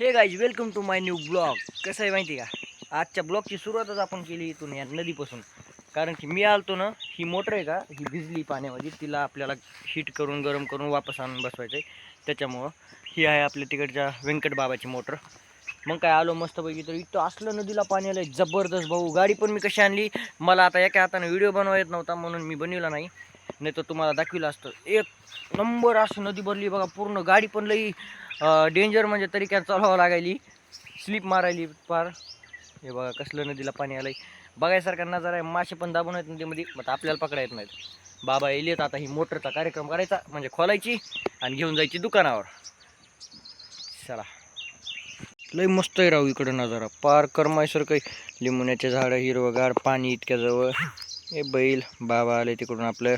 Hey guys welcome to my new blog कसं आहे माहिती आहे का? आजच्या ब्लॉगची सुरुवातच आपण केली इथून या नदीपासून. कारण की मी आलतो ना ही मोटर आहे का? ही भिजली पाण्यामध्ये. तिला आपल्याला हीट करून गरम करून वापस आणून बसवायचं आहे त्याच्यामुळं ही आहे आपल्या तिकडच्या व्यंकट बाबाची मोटर. मग काय आलो मस्तपैकी. तर इथं असलं नदीला पाणी आलं जबरदस्त भाऊ. गाडी पण मी कशी आणली? मला आता एका हाताने व्हिडिओ बनवा येत नव्हता म्हणून मी बनवला नाही. नाही तर तुम्हाला दाखविलं असतं. एक नंबर अशी नदी भरली बघा पूर्ण गाडी पण लई डेंजर म्हणजे तरी काय चालवावं लागायली. स्लिप मारायली पार. हे बघा कसलं नदीला पाणी आलंय. बघायसारखा नजारा आहे. मासे पण दाबून आहेत नदीमध्ये. मग आपल्याला पकडा येत नाहीत. बाबा येलेत आता. ही मोटरचा कार्यक्रम करायचा म्हणजे खोलायची आणि घेऊन जायची दुकानावर. चला. लय मस्त आहे राहू इकडं नजारा. पार करमायसर काही लिंबण्याचे झाडं हिरवगार पाणी इतक्या जवळ. हे बैल बाबा आले तिकडून आपलं.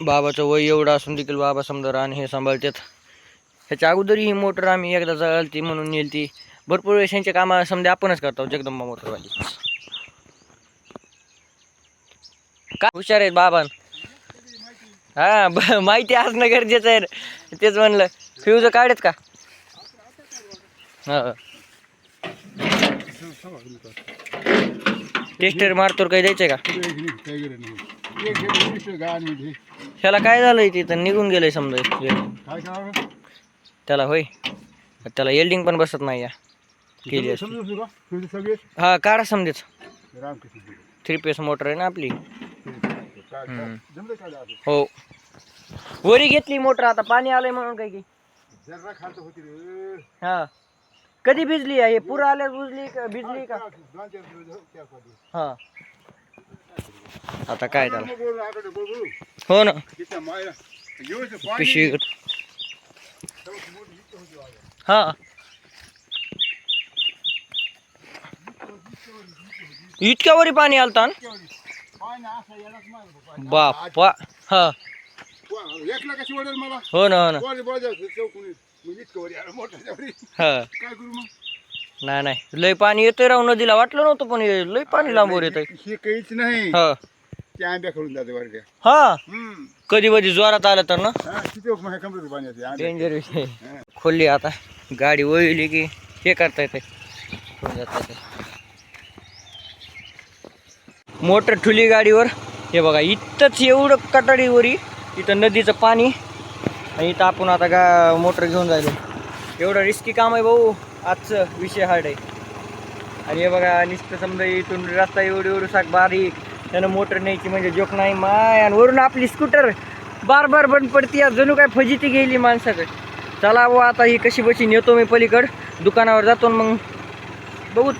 बाबाचं वय एवढं असून देखील बाबा समजा रान हे सांभाळतात. ह्याच्या अगोदर ही मोटर आम्ही एकदा चालती म्हणून नेली ती भरपूर वेळेस यांच्या कामा समजा आपणच करतो जगदंबा मोटरवाली. काय हुशार आहेत बाबान. हा माहिती असणं गरजेचं आहे. तेच म्हणलं फ्यूज काढत का? हा. टेस्टर मारतो काही द्यायचंय का? ह्याला काय झालंय तिथं निघून गेलंय समजा त्याला होय. त्याला एल्डिंग पण बसत नाही या. केली असती. हा काढा समजेच. थ्री पेस मोटर आहे ना आपली. हो. वरी घेतली मोटर आता पाणी आलंय म्हणून काय की. हा. कधी भिजली आहे? पुरं आल्यावर बुजली का भिजली का? हा आता काय त्याला? हो ना. पिशवी हा. इतक्या वरी पाणी आलता बापा हा. हो ना हो ना. हा. नाही नाही. लय पाणी येतोय राव नदीला वाटलं नव्हतं पण लय पाणी लांबवर येत हे काहीच नाही. हा. ते आंब्या खालून जाते वरच्या. हा? हम्म. कधी कधी जोरात आलं तर ना? हा, किती माझ्या कमरेत पाणी येते आंब्या. डेंजर विषय. खोलली आता. गाडी वळली की हे करता येते. मोटर ठुली गाडीवर. हे बघा इथंच एवढं कटाडीवरी इथं नदीचं पाणी. आणि इथं आपण आता गा मोटर घेऊन जायलो एवढं रिस्की काम आहे भाऊ. आजचं विषय हार्ड आहे. आणि हे बघा नुसतं समजा इथून रस्ता एवढी एवढं साक बारीक. त्यानं मोटर न्यायची म्हणजे जोक नाही माय आणि वरून आपली स्कूटर बार बार बंद पडती. आज जणू काय फजिती गेली माणसाकडे. चला वा आता ही कशी बशी नेतो मी पलीकड. दुकानावर जातो आणि मग. बघू.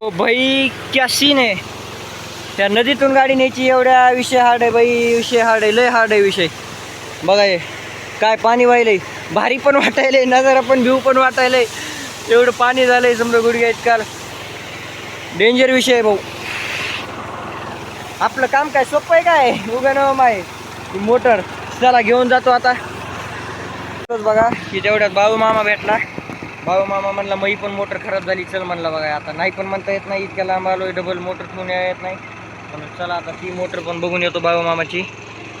ओ भाई क्या सीन आहे. त्या नदीतून गाडी न्यायची एवढ्या विषय हार्ड आहे बाई विषय हार्ड आहे लय हार्ड आहे विषय. बघा हे काय पाणी व्हायलंय भारी पण वाटायलंय नजारा पण भिऊ पण वाटायलंय. एवढं पाणी झालंय समजा गुडघ्या काल डेंजर विषय आहे भाऊ. आपलं काम काय सोपं आहे काय? उगा नवम आहे मोटर. चला घेऊन जातो आता. तोच बघा की तेवढ्यात बाबू मामा भेटला. बाबू मामा म्हणला मई पण मोटर खराब झाली. चल म्हणला बघा आता नाही पण म्हणता येत नाही इतक्या लांब आलोय डबल मोटर ठेवून येत नाही. म्हणून चला आता ती मोटर पण बघून येतो बाबू मामाची.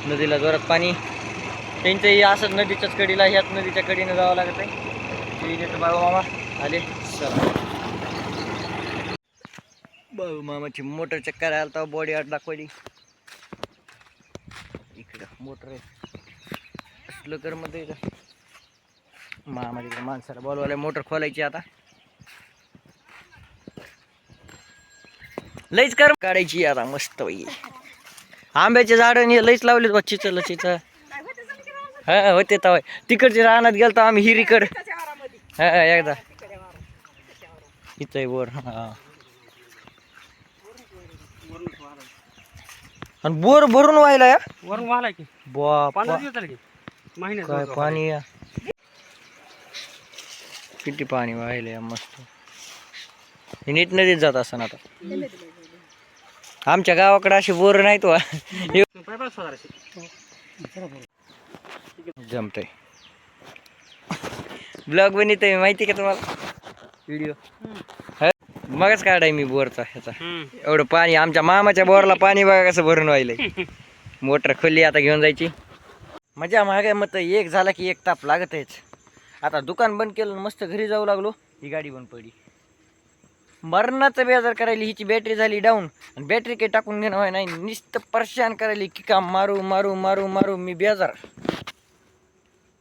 नदीला जोरात पाणी. त्यांच्याही असंच नदीच्याच कडीला ह्याच नदीच्या कडीनं जावं लागत आहे येतो बाबू मामा आले. चला. बाबू मामाची मोटर चक्कर आला तर बॉडी आत दाखवली. इकडं मोटर आहे. असलं कर मध्ये मामा तिकडे माणसाला बोलवायला मोटर खोलायची आता. लईच कर काढायची आता मस्त बाई आंब्याचे झाड लईच लावले बा चिचल चिच हा होते तवाय तिकडच्या रानात गेलतो आम्ही हिरीकड. हा एकदा. इथं आहे वर हा. आणि बोर भरून व्हायला या. वरून वाला की. बाप पंधरा दिवस झाले की महिन्यात काय पाणी या. किती पाणी वाहिले या मस्त. हे नीट नदीत जात असं आता. आमच्या गावाकडे अशी बोर नाहीत वा. स्वतःशी जमतय. ब्लॉग बनवत माहिती का तुम्हाला? व्हिडिओ मगच काढाय मी बोरचा ह्याचा. एवढं पाणी आमच्या मामाच्या बोरला पाणी बघा कसं भरून व्हायलंय मोटर खोलली आता घेऊन जायची. मजा मागे मत एक झाला की एक ताप लागतच आता दुकान बंद केलं मस्त घरी जाऊ लागलो ही गाडी बंद पडली. मरणाचं बेजार करायली हिची बॅटरी झाली डाऊन आणि बॅटरी काही टाकून घेणं व्हाय नाही नुसतं परेशान करायली किका मारू मारू मारू मारू मी बेजार.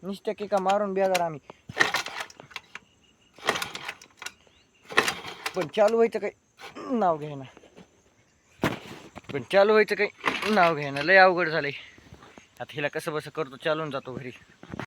नुसतं किका मारून बेजार आम्ही. पण चालू व्हायचं काही नाव घ्यायना पण चालू व्हायचं काही नाव घ्यायना लय अवघड झालंय. आता हिला कसं बसं करतो चालून जातो घरी.